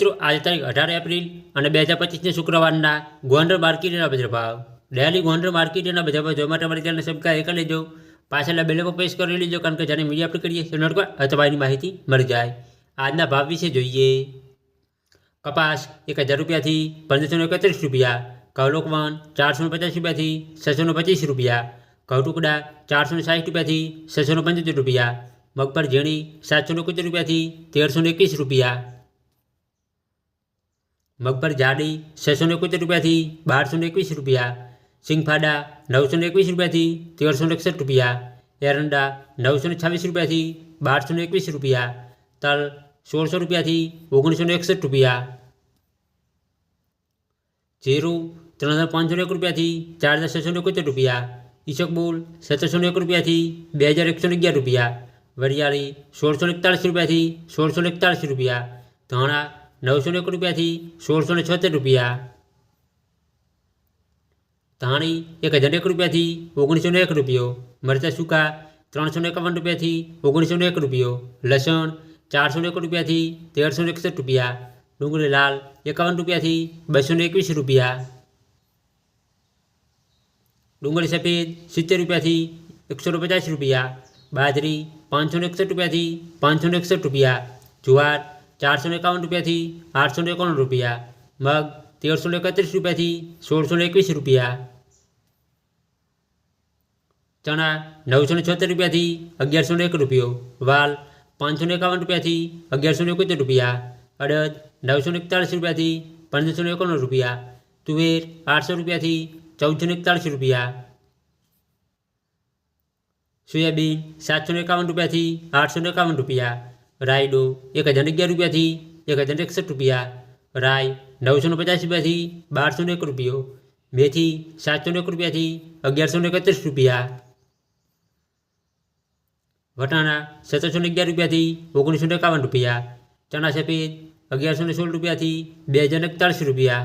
મિત્રો, આજે તારીખ અઢાર એપ્રિલ અને બે હજાર પચીસને શુક્રવારના ગોંડલ માર્કેટના બજાર ભાવ. ડેલી ગોંડર માર્કેટના બજાર ભાવ જોવા માટે અમારી ચેનલ સબસ્ક્રાઈબ કરી લેજો. પાછળના બેલ પર પ્રેસ કરી લેજો, કારણ કે જ્યારે મીડિયા આપણે કરીએ તો નોટકો અથવા માહિતી મળી જાય. આજના ભાવ વિશે જોઈએ. કપાસ એક હજાર રૂપિયાથી પંદરસો એકત્રીસ રૂપિયા ઘઉં લોકવન ચારસો પચાસ રૂપિયાથી છસો પચીસ રૂપિયા ઘઉં ટુકડા ચારસો સાઠ રૂપિયાથી છસો પંચોતેર રૂપિયા, મગફળ ઝીણી સાતસો એકોતેર રૂપિયાથી તેરસો એકવીસ રૂપિયા મગફળ જાડી છસો એકોતેર રૂપિયાથી બારસો એકવીસ રૂપિયા, સિંગફાડા નવસો એકવીસ રૂપિયાથી તેરસો એકસઠ રૂપિયા, એરંડા નવસો છવ્વીસ રૂપિયાથી બારસો એકવીસ રૂપિયા, તલ સોળસો રૂપિયાથી ઓગણીસો એકસઠ રૂપિયા. જીરું ત્રણ હજાર પાંચસો એક રૂપિયાથી ચાર હજાર છસો એકોતેર રૂપિયા ઈસકબુલ સત્તરસો એક રૂપિયાથી બે હજાર એકસો અગિયાર રૂપિયા, વરિયાળી સોળસો એકતાળીસ રૂપિયાથી સોળસો એકતાળીસ રૂપિયા, ધાણા નવસો એક રૂપિયાથી સોળસો ને છોતેર રૂપિયા ધાણી એક હજાર એક રૂપિયાથી ઓગણીસો ને એક રૂપિયો મરચાં સૂકા ત્રણસો ને એકાવન રૂપિયાથી ઓગણીસો ને એક રૂપિયો લસણ ચારસો ને એક રૂપિયાથી તેરસો ને એકસઠ રૂપિયા ડુંગળી લાલ એકાવન રૂપિયાથી બસો ને એકવીસ રૂપિયા ડુંગળી સફેદ સિત્તેર રૂપિયાથી એકસો ને પચાસ રૂપિયા બાજરી પાંચસો ને એકસઠ રૂપિયાથી પાંચસો ને એકસઠ રૂપિયા જુવાર ચારસો ને એકાવન રૂપિયાથી આઠસો ને એકાવન રૂપિયા મગ તેરસો ને એકત્રીસ રૂપિયાથી સોળસો ને એકવીસ રૂપિયા ચણા નવસો ને છોતેર રૂપિયાથી અગિયારસો ને એક રૂપિયો વાલ પાંચસો ને એકાવન રૂપિયાથી અગિયારસો ને એકોતેર રૂપિયા અડદ નવસો ને એકતાળીસ રૂપિયાથી પંદરસો ને એકાવન રૂપિયા તુવેર આઠસો રૂપિયાથી ચૌદસો ને એકતાળીસ રૂપિયા સોયાબીન સાતસો ને એકાવન રૂપિયાથી આઠસો ને એકાવન રૂપિયા રાયડો એક હજાર અગિયાર રૂપિયાથી એક હજાર એકસઠ રૂપિયા રાય નવસો ને પચાસ રૂપિયાથી બારસો ને એક રૂપિયો મેથી સાતસો ને એક રૂપિયાથી અગિયારસો ને એકત્રીસ રૂપિયા વટાણા સત્તરસો ને અગિયાર રૂપિયાથી ઓગણીસો ને એકાવન રૂપિયા ચણા સફેદ અગિયારસો ને સોળ રૂપિયાથી બે હજાર એકતાળીસ રૂપિયા